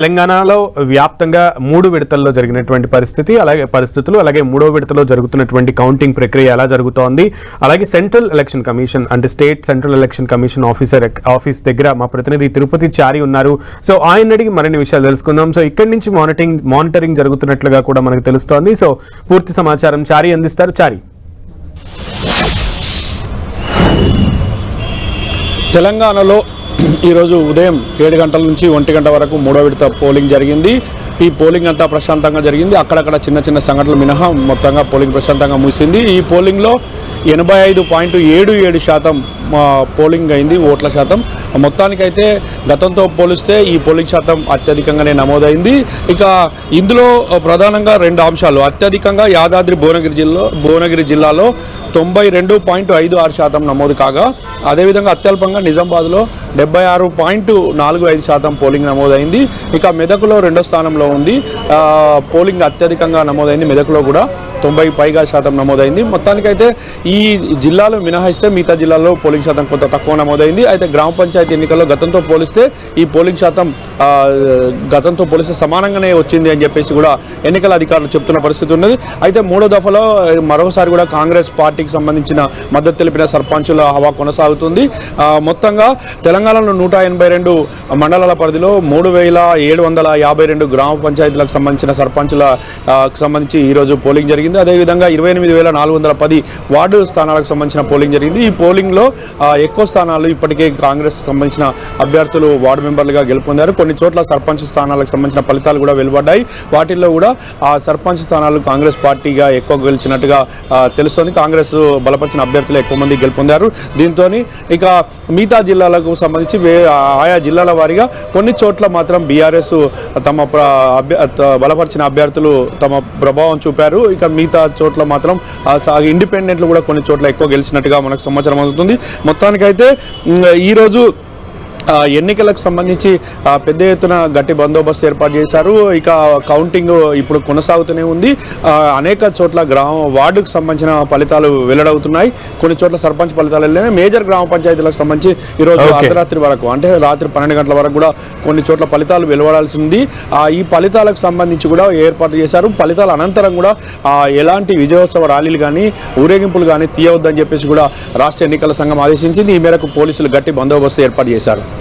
తెలంగాణలో వ్యాప్తంగా మూడు విడతల్లో జరిగినటువంటి పరిస్థితి అలాగే పరిస్థితులు అలాగే మూడో విడతలో జరుగుతున్నటువంటి కౌంటింగ్ ప్రక్రియ ఎలా జరుగుతోంది అలాగే సెంట్రల్ ఎలక్షన్ కమిషన్ అంటే state central election commission officer office దగ్గర మా ప్రతినిధి తిరుపతి చారి ఉన్నారు. సో ఆయన అడిగి మరిన్ని విషయాలు తెలుసుకుందాం. సో ఇక్కడి నుంచి మానిటరింగ్ మానిటరింగ్ జరుగుతున్నట్లుగా కూడా మనకు తెలుస్తోంది. సో పూర్తి సమాచారం చారి అందిస్తారు. చారి. తెలంగాణలో ఈరోజు ఉదయం ఏడు గంటల నుంచి ఒంటి గంట వరకు మూడో విడత పోలింగ్ జరిగింది. ఈ పోలింగ్ అంతా ప్రశాంతంగా జరిగింది. అక్కడక్కడ చిన్న చిన్న సంఘటనలు మినహా మొత్తంగా పోలింగ్ ప్రశాంతంగా ముగిసింది. ఈ పోలింగ్లో ఎనభై ఐదు పాయింట్ ఏడు ఏడు శాతం పోలింగ్ అయింది ఓట్ల శాతం. మొత్తానికైతే గతంతో పోలిస్తే ఈ పోలింగ్ శాతం అత్యధికంగానే నమోదైంది. ఇక ఇందులో ప్రధానంగా రెండు అంశాలు. అత్యధికంగా యాదాద్రి భువనగిరి జిల్లా భువనగిరి జిల్లాలో తొంభై రెండు పాయింట్ ఐదు ఆరు శాతం నమోదు కాగా అదేవిధంగా అత్యల్పంగా నిజామాబాద్లో డెబ్బై ఆరు పాయింట్ నాలుగు ఐదు శాతం పోలింగ్ నమోదైంది. ఇక మెదకులో రెండో స్థానంలో ఉంది. ఆ, పోలింగ్ అత్యధికంగా నమోదైంది మెదకులో కూడా. తొంభై పైగా శాతం నమోదైంది. మొత్తానికైతే ఈ జిల్లాలో మినహాయిస్తే మిగతా జిల్లాల్లో పోలింగ్ శాతం కొంత తక్కువ నమోదైంది. అయితే గ్రామ పంచాయతీ ఎన్నికల్లో గతంతో పోలిస్తే ఈ పోలింగ్ శాతం గతంతో పోలిస్తే సమానంగానే వచ్చింది అని చెప్పేసి కూడా ఎన్నికల అధికారులు చెప్తున్న పరిస్థితి ఉన్నది. అయితే మూడో దఫలో మరోసారి కూడా కాంగ్రెస్ పార్టీకి సంబంధించిన మద్దతు తెలిపిన సర్పంచుల హవా కొనసాగుతుంది. మొత్తంగా తెలంగాణలో నూట ఎనభై రెండు మండలాల పరిధిలో మూడు వేల ఏడు వందల యాభై రెండు గ్రామ పంచాయతీలకు సంబంధించిన సర్పంచులకు సంబంధించి ఈరోజు పోలింగ్ జరిగింది. అదేవిధంగా ఇరవై ఎనిమిది వేల నాలుగు వందల పది వార్డు స్థానాలకు సంబంధించిన పోలింగ్ జరిగింది. ఈ పోలింగ్లో ఎక్కువ స్థానాలు ఇప్పటికే కాంగ్రెస్ సంబంధించిన అభ్యర్థులు వార్డు మెంబర్లుగా గెలుపొందారు. కొన్ని చోట్ల సర్పంచ్ స్థానాలకు సంబంధించిన ఫలితాలు కూడా వెలువడ్డాయి. వాటిల్లో కూడా ఆ సర్పంచ్ స్థానాలు కాంగ్రెస్ పార్టీగా ఎక్కువ గెలిచినట్టుగా తెలుస్తోంది. కాంగ్రెస్ బలపరిచిన అభ్యర్థులు ఎక్కువ మంది గెలుపొందారు. దీంతో ఇక మిగతా జిల్లాలకు సంబంధించి ఆయా జిల్లాల వారీగా కొన్ని చోట్ల మాత్రం బీఆర్ఎస్ తమ బలపరిచిన అభ్యర్థులు తమ ప్రభావం చూపారు. ఇక మిగతా చోట్ల మాత్రం ఇండిపెండెంట్లు కూడా కొన్ని చోట్ల ఎక్కువ గెలిచినట్టుగా మనకు సమాచారం అందుతుంది. మొత్తానికైతే ఈరోజు ఎన్నికలకు సంబంధించి పెద్ద ఎత్తున గట్టి బందోబస్తు ఏర్పాటు చేశారు. ఇక కౌంటింగ్ ఇప్పుడు కొనసాగుతూనే ఉంది. అనేక చోట్ల గ్రామ వార్డుకు సంబంధించిన ఫలితాలు వెల్లడవుతున్నాయి. కొన్ని చోట్ల సర్పంచ్ ఫలితాలు వెళ్ళినాయి మేజర్ గ్రామ పంచాయతీలకు సంబంధించి ఈరోజు. అర్ధరాత్రి వరకు అంటే రాత్రి పన్నెండు గంటల వరకు కూడా కొన్ని చోట్ల ఫలితాలు వెలువడాల్సి ఉంది. ఆ, ఈ ఫలితాలకు సంబంధించి కూడా ఏర్పాటు చేశారు. ఫలితాల అనంతరం కూడా ఎలాంటి విజయోత్సవ ర్యాలీలు కానీ ఊరేగింపులు కానీ తీయవద్దని చెప్పేసి కూడా రాష్ట్ర ఎన్నికల సంఘం ఆదేశించింది. ఈ మేరకు పోలీసులు గట్టి బందోబస్తు ఏర్పాటు చేశారు.